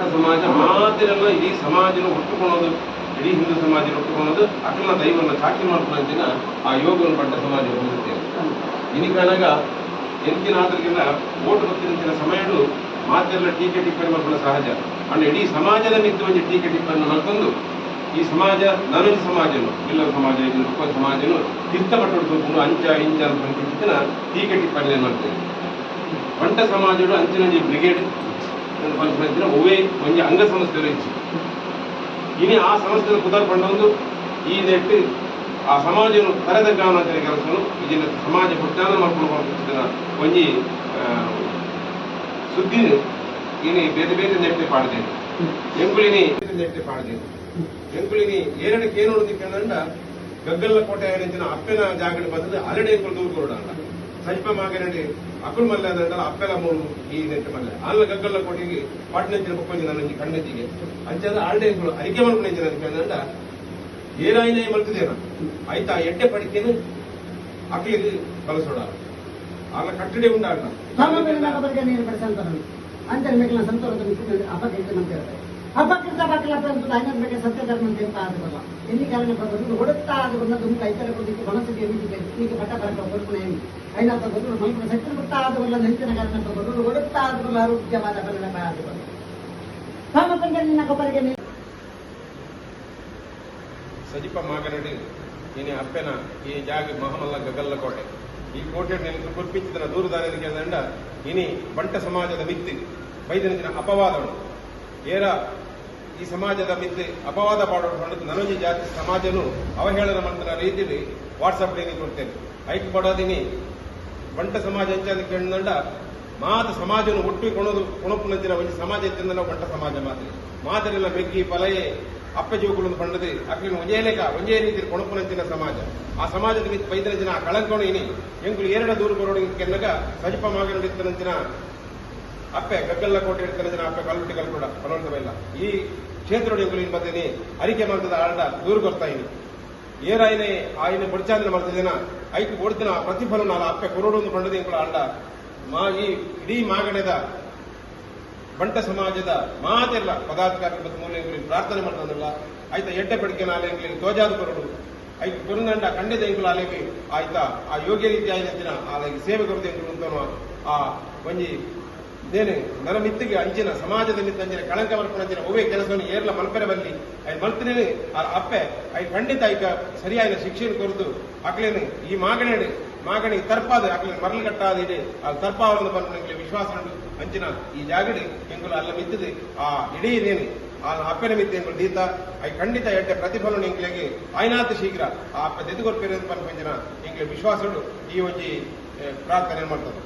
ಬಂಟ ಸಮಾಜ ಮಾತಿರಲ್ಲ ಇಡೀ ಸಮಾಜನ ಹುಟ್ಟುಕೊಳ್ಳೋದು ಇಡೀ ಹಿಂದೂ ಸಮಾಜ ಹುಟ್ಟುಕೊಳ್ಳೋದು ಅಕ್ಕನ ದೈವನ ಚಾಕಿ ಮಾಡ್ಕೊಳ್ಳೋದಿನ ಆ ಯೋಗವನ್ನು ಬಂಟ ಸಮಾಜ ಹೊಂದುತ್ತೇವೆ ಕಾರಣ ಎಂತಿನ ಆದ್ರಿಗಿಂತ ಓಟ್ ಹತ್ತಿನ ಸಮಯ ಮಾತೆಲ್ಲ ಟೀಕೆ ಟಿಪ್ಪಣಿ ಮಾಡ್ಕೊಳ್ಳೋ ಸಹಜ. ಅಂದ್ರೆ ಇಡೀ ಸಮಾಜದ ಮಿತ್ತು ಒಂದು ಟೀಕೆ ಟಿಪ್ಪಣಿ ಮಾಡ್ಕೊಂಡು ಈ ಸಮಾಜ ನನ್ನ ಸಮಾಜನು ಎಲ್ಲರ ಸಮಾಜ ಸಮಾಜನು ಕಿತ್ತಪಟ್ಟು ತೋಕೊಂಡು ಅಂಚ, ಇಂಚ ಅಂತ ಟೀಕೆ ಟಿಪ್ಪಣಿ ಮಾಡ್ತೇವೆ. ಬಂಟ ಸಮಾಜಡು ಅಂಚಿನ ಬ್ರಿಗೇಡ್ ಪಂಚಾಯತಿನ ಒವೇ ಒಂಜಿ ಅಂಗ ಸಂಸ್ಥೆಗಳು ಇಚ್ಚಿ ಇನಿ ಆ ಸಂಸ್ಥೆದ ಕುದರ್ ಪಂಡೊಂದು ಈ ನೆಟ್ಟು ಆ ಸಮಾಜನು ಕರೆದಗ್ಗಾನ ಕೆಲಸನು ಇದನ್ನ ಸಮಾಜ ಪ್ರಜ್ಞಾನ ಮಾಡ್ಕೊಂಡು ಒಂಜಿ ಸುದ್ದಿನ ಇನಿ ಬೇರೆ ಬೇರೆ ನೆಟ್ಟೆ ಪಾಡ್ದೇನೆ ಎಂಕುಳಿನಿ ನೆಟ್ಟೆ ಪಾಡ್ದೇನೆ ಎಂಕುಳಿನಿ ಏರಡಕ್ಕೆ ಏನು ನೋಡಿದಂಡ ಗಗ್ಗಲ್ಲ ಕೋಟೆ ಅಪ್ಪನ ಜಾಗಡೆ ಬಂದ್ರೆ ಅರಡೆ ಎಂಕುಳು ದೂರ ಕೊಡೋಣ ಅಪ್ಪೆಲ ಮೂರು ಈ ನೆಟ್ಟೆ ಮಲ್ಲೆ. ಆಲ್ಲ ಗಗ್ಗಲ್ಲ ಕೋಟೆಗೆ ಪಾಟ್ನಂಚಿನ ಪಪ್ಪಂಜಿ ನನ್ನ ಕಣ್ಣೆತ್ತಿಗೆ ಅಂಚಾದ ಆಲ್ಡೆ ಎಂಕುಳು ಅರಿಕೆ ಮಾಡ್ಕೊಂಡಂಚಿನ ಅದಕ್ಕೆ ಏರಾಯಿನೇ ಮಲ್ತಿದೇನ ಆಯ್ತಾ ಎಡ್ಡೆ ಪಡಿಕೇನು? ಅಕ್ಕಳಿಗೆ ಬಲಸೋಡ. ಆಗ ಕಟ್ಟಡಿ ಉಂಟಾಗ ಧರ್ಮಗಳಿಂದ ಅವರಿಗೆ ನೀರು ಪಡಿಸಂತಾರೆ ಅಂತಾರೆ ಮೇಲಿನ ಸಂತೋಷ ಅಪಕೀರ್ತಿ ಅಂತ ಹೇಳ್ತಾರೆ ಅಪಕೃತ ಬಾಕಲ ಅಂತ ಐನದ ಬಗ್ಗೆ ಸತ್ಯ ಧರ್ಮ ಅಂತ ಹೇಳ್ತಾ ಆದ್ರಲ್ಲ ಎಲ್ಲಿ ಕಾರಣ ಬಂದು ಹೊಡುತ್ತಾ ತುಂಬ ಐತರ ಕೊಟ್ಟಿದ್ದು ಮನಸ್ಸಿಗೆ ಪಟ್ಟ ಬರಕ ಸತ್ಯ ಬಿಡ್ತಾ ಆದ್ರಲ್ಲ ನೆಂಚಿನ ಕಾರಣ ಆರೋಗ್ಯವಾದ ಪರಿಣಾಮ ಸಜಿಪ ಮಾಗನಡಿ ಅಪ್ಪೆನ ಈ ಜಾಗ ಮಹಮಲ್ಲ ಗಗಲ್ಲ ಕೋಟೆ ಈ ಕೋಟೆ ನೆನಪು ಕುರ್ಪಿಚ್ಚಿದ ದೂರದಾರರಿಗೆ ದಂಡ, ಇನಿ ಬಂಟ ಸಮಾಜದ ಮಿತ್ತಿ, ಬೈದಿನ ಅಪವಾದಗಳು ಏರ, ಈ ಸಮಾಜದ ಮಿತ್ತಿ ಅಪವಾದ ಪಾಡೋದು ನನಜಿ ಜಾತಿ, ಸಮಾಜನು ಅವಹೇಳನ ಮಂತ್ರ ರೀತಿಯಲ್ಲಿ ವಾಟ್ಸಪ್ ಡೇನಿ ಕೊಡ್ತೇನೆ. ಐಕ್ ಪಡೋದಿನಿ ಬಂಟ ಸಮಾಜ ಹೆಚ್ಚಾದ ಕೇಳಿದಂಡ ಮಾತ ಸಮಾಜನು ಒಟ್ಟು ಕೊಣದು ಕೊಣಪುನಂಚಿನ ಒಂದು ಸಮಾಜ ಇತ್ತಿಂದ ನಾವು ಬಂಟ ಸಮಾಜ ಮಾತ್ರ. ಮಾತರೆಲ್ಲ ಬೆಗ್ಗಿ ಪಲಯೆ ಅಪ್ಪ ಜೀವಗಳನ್ನು ಬಂಡದೆ ಅಕ್ಕಿನ ಒಂಜೇನೇಕ ಒಂಜೇ ರೀತಿ ಕೊಣಪುನಂಚಿನ ಸಮಾಜ. ಆ ಸಮಾಜದ ಮಿತ್ ಪೈದನ ಜನ ಕಳಂಕೋಣ ಇನಿ ಎಂಕುಲು ಎರಡು ದೂರು ಬರೋಡಿ ಕೆನ್ನಗ ಸಜಪ ಮಾಗನಡಿತ್ತನಂಚಿನ ಅಪ್ಪೆ ಗಗ್ಗಲ್ಲ ಕೋಟೆ ಇಡ್ತಾನೆ ಅಪ್ಪೆ, ಕಲ್ಬಿಟ್ಟು ಕಲ್ಕೊಡ ಪರವಂತವಿಲ್ಲ ಈ ಕ್ಷೇತ್ರ ಎಂಕುಲು ಇನ್ ಬರ್ತೇನೆ ಅರಿಕೆ ಮಾಡ್ತದ ಆಡ ದೂರ ಬರ್ತಾ ಇನಿ. ಏರಾಯ್ನೆ ಆಯ್ನೆ ಬಡ್ಚಾಂದ್ರ ಮಾಡ್ತಿದ್ದೇನ ಐಕ್ ಕೊಡ್ತಿನ ಪ್ರತಿಫಲ ನಾನು ಅಪ್ಪೆ ಕೊರೋಡೊಂದು ಬಂಡದೇನು ಕೂಡ ಅಂಡ ಮಾ, ಈ ಇಡೀ ಮಾಗಣದ ಬಂಟ ಸಮಾಜದ ಮಾತೆಲ್ಲ ಪದಾಧಿಕಾರಿ ಮತ್ತು ಮೂಲೆಗಳಿಗೆ ಪ್ರಾರ್ಥನೆ ಮಾಡ್ತಾನಲ್ಲ. ಆಯ್ತಾ, ಎಡ್ಡೆ ಪಡಿಕೆ ನಾಲೆಗಳಿಗೆ ತೋಜಾದ ಕೊರಡು. ಐತೆ ಕೊರಂದಂಡ ಖಂಡಿತ ಎಂಕುಲು ಆಲೆಗೆ, ಆಯ್ತಾ, ಆ ಯೋಗ್ಯ ರೀತಿ ಆಯ್ತಿನ ಆಲೆಗೆ ಸೇವೆ ಕೊರತೆ ಅಂತನು ಆ ಒಂಜಿ ನೇನೆ ನನ್ನ ಮಿತ್ತಿಗೆ ಅಂಜಿನ ಸಮಾಜದ ಮಿತ್ತ ಅಂಜಿನ ಕಳಂಕ ಅಂಜಿನ ಒವೇ ಕೆಲಸವನ್ನು ಏರ್ಲ ಮಲ್ಪೆರೆ ಬಲ್ಲಿ ಐ ಮಲ್ತಿನೇ ಆ ಅಪ್ಪೆ ಐ ಖಂಡಿತ ಈಗ ಸರಿಯಾದ ಶಿಕ್ಷೆಯನ್ನು ಕೊರತು ಅಕ್ಲೇನು ಈ ಮಾಗಣೆ ಮಾಗಣಿ ತರ್ಪಾದ ಆಕ್ಲಿನ ಮರಳು ಕಟ್ಟಾದ ಇದೆ. ಆ ತರ್ಪಾವರನ್ನು ಬಂದು ನನಗೆ ವಿಶ್ವಾಸ ಅಂಚಿನ ಈ ಜಾಗಡಿ ಎಂಗುಲು ಅಲ್ಲ ಮಿತ್ತಿದೆ. ಆ ಇಡೀ ನೇನು ಆ ಅಪ್ಪನ ಮಿತ್ತೆ ಎಂಗುಲು ದೀತ. ಐ ಖಂಡಿತ ಎಡ್ಡೆ ಪ್ರತಿಫಲನ ಎಂಗ್ಲಿಗೆ ಆಯ್ನಾತ ಶೀಘ್ರ. ಆ ಅಪ್ಪ ದೆದ್ದುಕೊರ್ಪೇರೆ ಅಂತ ಪಂಚನ ಎಂಗ್ಲೆ ವಿಶ್ವಾಸ ಉಂಟು. ಈ ಒಂಜಿ ಪ್ರಾರ್ಥನೆ ಮಾಡ್ತದೆ